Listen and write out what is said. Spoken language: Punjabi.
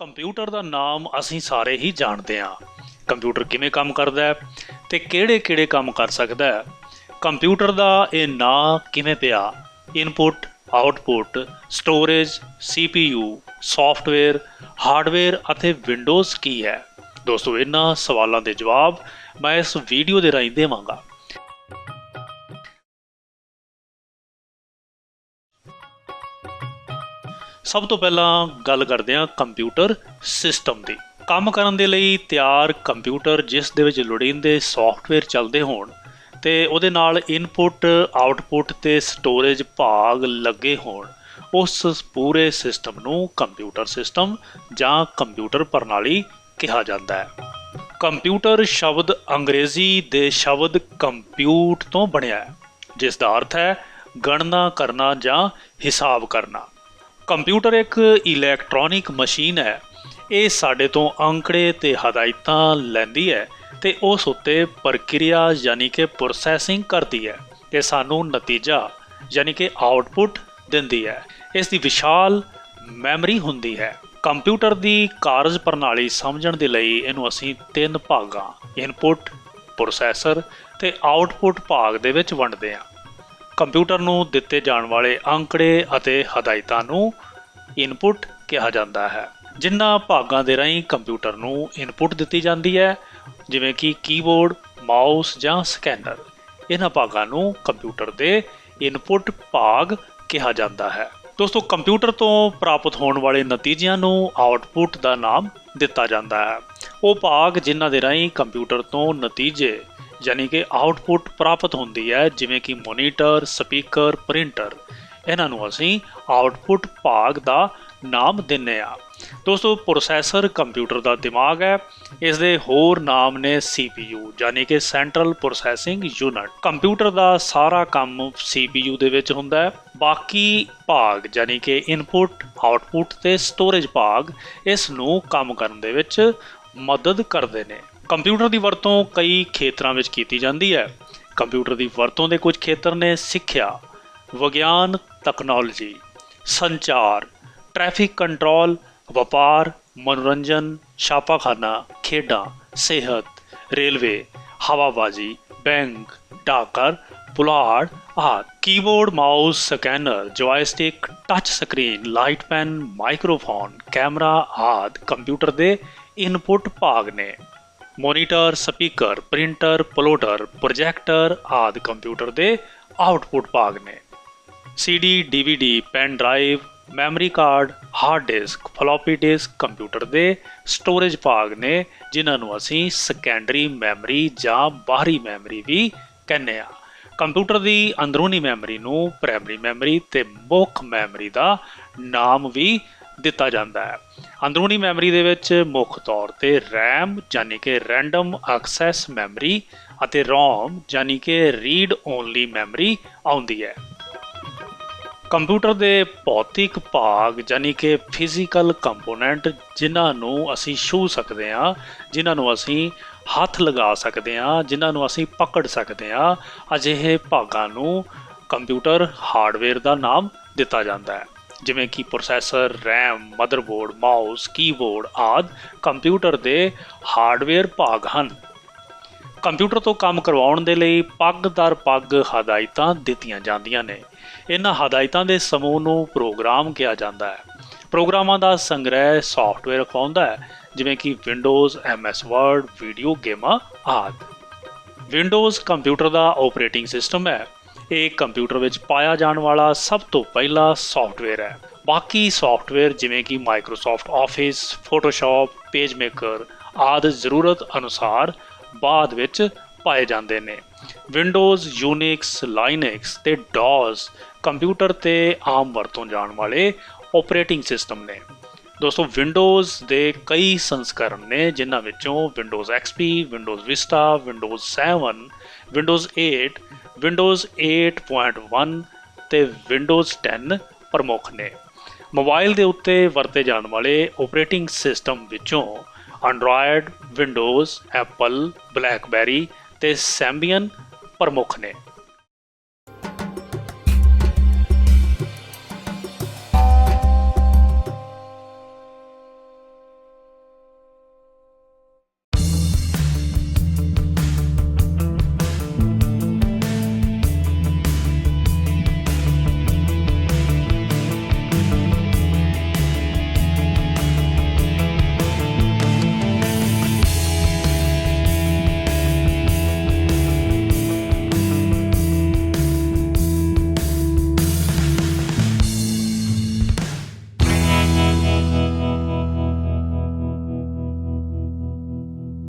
ਕੰਪਿਊਟਰ ਦਾ ਨਾਮ ਅਸੀਂ ਸਾਰੇ ਹੀ ਜਾਣਦੇ ਹਾਂ। ਕੰਪਿਊਟਰ ਕਿਵੇਂ ਕੰਮ ਕਰਦਾ ਹੈ ਤੇ ਕਿਹੜੇ-ਕਿਹੜੇ ਕੰਮ ਕਰ ਸਕਦਾ ਹੈ। ਕੰਪਿਊਟਰ ਦਾ ਇਹ ਨਾਂ ਕਿਵੇਂ ਪਿਆ? Input output storage CPU software, hardware ਅਤੇ ਵਿੰਡੋਜ਼ ਕੀ ਹੈ? ਦੋਸਤੋ, ਇਹਨਾਂ ਸਵਾਲਾਂ ਦੇ ਜਵਾਬ ਮੈਂ ਇਸ ਵੀਡੀਓ ਦੇ ਰਾਹੀਂ ਦੇਵਾਂਗਾ। ਸਭ ਤੋਂ ਪਹਿਲਾਂ ਗੱਲ ਕਰਦੇ ਹਾਂ ਕੰਪਿਊਟਰ ਸਿਸਟਮ ਦੀ। ਕੰਮ ਕਰਨ ਦੇ ਲਈ ਤਿਆਰ ਕੰਪਿਊਟਰ ਜਿਸ ਦੇ ਵਿੱਚ ਲੋੜੀਂਦੇ ਸੌਫਟਵੇਅਰ ਚੱਲਦੇ ਹੋਣ ਤੇ ਉਹਦੇ ਨਾਲ ਇਨਪੁਟ ਆਉਟਪੁੱਟ ਤੇ ਸਟੋਰੇਜ ਭਾਗ ਲੱਗੇ ਹੋਣ, ਉਸ ਪੂਰੇ ਸਿਸਟਮ ਨੂੰ ਕੰਪਿਊਟਰ ਸਿਸਟਮ ਜਾਂ ਕੰਪਿਊਟਰ ਪ੍ਰਣਾਲੀ ਕਿਹਾ ਜਾਂਦਾ ਹੈ। ਕੰਪਿਊਟਰ ਸ਼ਬਦ ਅੰਗਰੇਜ਼ੀ ਦੇ ਸ਼ਬਦ ਕੰਪਿਊਟ ਤੋਂ ਬਣਿਆ ਹੈ, ਜਿਸ ਦਾ ਅਰਥ ਹੈ ਗਣਨਾ ਕਰਨਾ ਜਾਂ ਹਿਸਾਬ ਕਰਨਾ। ਕੰਪਿਊਟਰ ਇੱਕ ਇਲੈਕਟ੍ਰੋਨਿਕ ਮਸ਼ੀਨ ਹੈ। ਇਹ ਸਾਡੇ ਤੋਂ ਅੰਕੜੇ ਤੇ ਹਦਾਇਤਾਂ ਲੈਂਦੀ ਹੈ ਤੇ ਉਸ ਉੱਤੇ ਪ੍ਰਕਿਰਿਆ ਯਾਨੀ ਕਿ ਪ੍ਰੋਸੈਸਿੰਗ ਕਰਦੀ ਹੈ। ਤੇ ਸਾਨੂੰ ਨਤੀਜਾ ਯਾਨੀ ਕਿ ਆਉਟਪੁੱਟ ਦਿੰਦੀ ਹੈ। ਇਸ ਦੀ ਵਿਸ਼ਾਲ ਮੈਮਰੀ ਹੁੰਦੀ ਹੈ। ਕੰਪਿਊਟਰ ਦੀ ਕਾਰਜ ਪ੍ਰਣਾਲੀ ਸਮਝਣ ਦੇ ਲਈ ਇਹਨੂੰ ਅਸੀਂ ਤਿੰਨ ਭਾਗਾਂ ਇਨਪੁਟ ਪ੍ਰੋਸੈਸਰ ਤੇ ਆਉਟਪੁੱਟ ਭਾਗ ਦੇ ਵਿੱਚ ਵੰਡਦੇ ਹਾਂ। ਕੰਪਿਊਟਰ ਨੂੰ ਦਿੱਤੇ ਜਾਣ ਵਾਲੇ ਅੰਕੜੇ ਅਤੇ ਹਦਾਇਤਾਂ ਨੂੰ ਇਨਪੁਟ ਕਿਹਾ ਜਾਂਦਾ ਹੈ, ਜਿਨ੍ਹਾਂ ਭਾਗਾਂ ਦੇ ਰਾਹੀਂ ਕੰਪਿਊਟਰ ਨੂੰ ਇਨਪੁਟ ਦਿੱਤੀ ਜਾਂਦੀ ਹੈ, ਜਿਵੇਂ ਕਿ ਕੀਬੋਰਡ, ਮਾਊਸ ਜਾਂ ਸਕੈਨਰ। ਇਹਨਾਂ ਭਾਗਾਂ ਨੂੰ ਕੰਪਿਊਟਰ ਦੇ ਇਨਪੁਟ ਭਾਗ ਕਿਹਾ ਜਾਂਦਾ ਹੈ। ਦੋਸਤੋ, ਕੰਪਿਊਟਰ ਤੋਂ ਪ੍ਰਾਪਤ ਹੋਣ ਵਾਲੇ ਨਤੀਜਿਆਂ ਨੂੰ ਆਉਟਪੁੱਟ ਦਾ ਨਾਮ ਦਿੱਤਾ ਜਾਂਦਾ ਹੈ। ਉਹ ਭਾਗ ਜਿਨ੍ਹਾਂ ਦੇ ਰਾਹੀਂ ਕੰਪਿਊਟਰ ਤੋਂ ਨਤੀਜੇ ਯਾਨੀ ਕਿ ਆਉਟਪੁੱਟ ਪ੍ਰਾਪਤ ਹੁੰਦੀ ਹੈ, ਜਿਵੇਂ ਕਿ ਮੋਨੀਟਰ, ਸਪੀਕਰ, ਪ੍ਰਿੰਟਰ। ਇਹਨਾਂ ਨੂੰ ਅਸੀਂ ਆਉਟਪੁੱਟ ਭਾਗ ਦਾ ਨਾਮ ਦਿੰਨੇ ਆ। ਦੋਸਤੋ, ਪ੍ਰੋਸੈਸਰ ਕੰਪਿਊਟਰ ਦਾ ਦਿਮਾਗ ਹੈ। ਇਸ ਦੇ ਹੋਰ ਨਾਮ ਨੇ CPU ਯਾਨੀ ਕਿ ਸੈਂਟਰਲ ਪ੍ਰੋਸੈਸਿੰਗ ਯੂਨਿਟ। ਕੰਪਿਊਟਰ ਦਾ ਸਾਰਾ ਕੰਮ CPU ਦੇ ਵਿੱਚ ਹੁੰਦਾ ਹੈ। ਬਾਕੀ ਭਾਗ, ਯਾਨੀ ਕਿ ਇਨਪੁਟ, ਆਊਟਪੁੱਟ ਤੇ ਸਟੋਰੇਜ ਭਾਗ, ਇਸ ਨੂੰ ਕੰਮ ਕਰਨ ਦੇ ਵਿੱਚ ਮਦਦ ਕਰਦੇ ਨੇ। ਕੰਪਿਊਟਰ ਦੀ ਵਰਤੋਂ ਕਈ ਖੇਤਰਾਂ ਵਿੱਚ ਕੀਤੀ ਜਾਂਦੀ ਹੈ। ਕੰਪਿਊਟਰ ਦੀ ਵਰਤੋਂ ਦੇ ਕੁਝ ਖੇਤਰ ਨੇ ਸਿੱਖਿਆ, ਵਿਗਿਆਨ, ਤਕਨਾਲੋਜੀ, ਸੰਚਾਰ, ਟ੍ਰੈਫਿਕ ਕੰਟਰੋਲ, ਵਪਾਰ, ਮਨੋਰੰਜਨ, ਛਾਪਾਖਾਨਾ, ਖੇਡਾਂ, ਸਿਹਤ, ਰੇਲਵੇ, ਹਵਾਬਾਜ਼ੀ, ਬੈਂਕ, ਡਾਕਰ, ਪੁਲਾੜ, ਆਦਿ। Keyboard, mouse, scanner, joystick, touch screen, light pen, microphone, camera ਆਦਿ ਕੰਪਿਊਟਰ ਦੇ ਇਨਪੁਟ ਭਾਗ ਨੇ। Monitor, speaker, printer, plotter, projector ਆਦਿ ਕੰਪਿਊਟਰ ਦੇ ਆਊਟਪੁੱਟ ਭਾਗ ਨੇ। CD, DVD, pen drive, memory card, hard disk, floppy disk, computer ਦੇ ਸਟੋਰੇਜ ਭਾਗ ਨੇ, ਜਿਨ੍ਹਾਂ ਨੂੰ ਅਸੀਂ ਸੈਕੰਡਰੀ ਮੈਮਰੀ ਜਾਂ ਬਾਹਰੀ ਮੈਮਰੀ ਵੀ ਕਹਿੰਦੇ ਆ ਕੰਪਿਊਟਰ ਦੀ ਅੰਦਰੂਨੀ ਮੈਮਰੀ ਨੂੰ ਪ੍ਰਾਇਮਰੀ ਮੈਮਰੀ ਤੇ ਮੁੱਖ ਮੈਮਰੀ ਦਾ ਨਾਮ ਵੀ ਦਿੱਤਾ ਜਾਂਦਾ ਹੈ। ਅੰਦਰੂਨੀ ਮੈਮਰੀ ਦੇ ਵਿੱਚ ਮੁੱਖ ਤੌਰ ਤੇ RAM ਯਾਨੀ ਕਿ ਰੈਂਡਮ ਐਕਸੈਸ ਮੈਮਰੀ ਅਤੇ ROM ਯਾਨੀ ਕਿ ਰੀਡ ਓਨਲੀ ਮੈਮਰੀ ਆਉਂਦੀ ਹੈ। ਕੰਪਿਊਟਰ ਦੇ ਭੌਤਿਕ ਭਾਗ ਯਾਨੀ ਕਿ ਫਿਜ਼ੀਕਲ ਕੰਪੋਨੈਂਟ ਜਿਨ੍ਹਾਂ ਨੂੰ ਅਸੀਂ ਛੂ ਸਕਦੇ ਹਾਂ, ਜਿਨ੍ਹਾਂ ਨੂੰ ਅਸੀਂ ਹੱਥ ਲਗਾ ਸਕਦੇ ਹਾਂ, ਜਿਨ੍ਹਾਂ ਨੂੰ ਅਸੀਂ ਪਕੜ ਸਕਦੇ ਹਾਂ, ਅਜਿਹੇ ਭਾਗਾਂ ਨੂੰ ਕੰਪਿਊਟਰ ਹਾਰਡਵੇਅਰ ਦਾ ਨਾਮ ਦਿੱਤਾ ਜਾਂਦਾ ਹੈ। ਜਿਵੇਂ ਕਿ processor RAM motherboard mouse keyboard ਆਦਿ ਕੰਪਿਊਟਰ ਦੇ ਹਾਰਡਵੇਅਰ ਭਾਗ ਹਨ। ਕੰਪਿਊਟਰ ਤੋਂ ਕੰਮ ਕਰਵਾਉਣ ਦੇ ਲਈ ਪੱਗ ਦਰ ਪੱਗ ਹਦਾਇਤਾਂ ਦਿੱਤੀਆਂ ਜਾਂਦੀਆਂ ਨੇ। ਇਹਨਾਂ ਹਦਾਇਤਾਂ ਦੇ ਸਮੂਹ ਨੂੰ ਪ੍ਰੋਗਰਾਮ ਕਿਹਾ ਜਾਂਦਾ ਹੈ। ਪ੍ਰੋਗਰਾਮਾਂ ਦਾ ਸੰਗ੍ਰਹਿ ਸੌਫਟਵੇਅਰ ਅਖਵਾਉਂਦਾ ਹੈ, ਜਿਵੇਂ ਕਿ ਵਿੰਡੋਜ਼ MS ਵਰਡ ਵੀਡੀਓ ਗੇਮਾਂ ਆਦਿ। ਵਿੰਡੋਜ਼ ਕੰਪਿਊਟਰ ਦਾ ਆਪਰੇਟਿੰਗ ਸਿਸਟਮ ਹੈ। ਇਹ ਕੰਪਿਊਟਰ ਵਿੱਚ ਪਾਇਆ ਜਾਣ ਵਾਲਾ ਸਭ ਤੋਂ ਪਹਿਲਾ ਸੌਫਟਵੇਅਰ ਹੈ। ਬਾਕੀ ਸੌਫਟਵੇਅਰ ਜਿਵੇਂ ਕਿ Microsoft Office Photoshop PageMaker ਆਦਿ ਜ਼ਰੂਰਤ ਅਨੁਸਾਰ ਬਾਅਦ ਵਿੱਚ ਪਾਏ ਜਾਂਦੇ ਨੇ। ਵਿੰਡੋਜ਼ ਯੂਨਿਕਸ ਲਾਈਨਕਸ ਤੇ ਡੌਸ ਕੰਪਿਊਟਰ ਤੇ ਆਮ ਵਰਤੋਂ ਜਾਣ ਵਾਲੇ ਆਪਰੇਟਿੰਗ ਸਿਸਟਮ ਨੇ। ਦੋਸਤੋ ਵਿੰਡੋਜ਼ ਦੇ ਕਈ ਸੰਸਕਰਨ ਨੇ, ਜਿਨ੍ਹਾਂ ਵਿੱਚੋਂ Windows XP Windows Vista Windows 7 Windows 8 Windows 8.1 ਤੇ ਵਿੰਡੋਜ਼ 10 ਪ੍ਰਮੁੱਖ ਨੇ। ਮੋਬਾਈਲ ਦੇ ਉੱਤੇ ਵਰਤੇ ਜਾਣ ਵਾਲੇ ਆਪਰੇਟਿੰਗ ਸਿਸਟਮ ਵਿੱਚੋਂ ਐਂਡਰੋਇਡ ਵਿੰਡੋਜ਼ ਐਪਲ ਬਲੈਕਬੈਰੀ ਤੇ ਸੈਂਬੀਅਨ ਪ੍ਰਮੁੱਖ ਨੇ।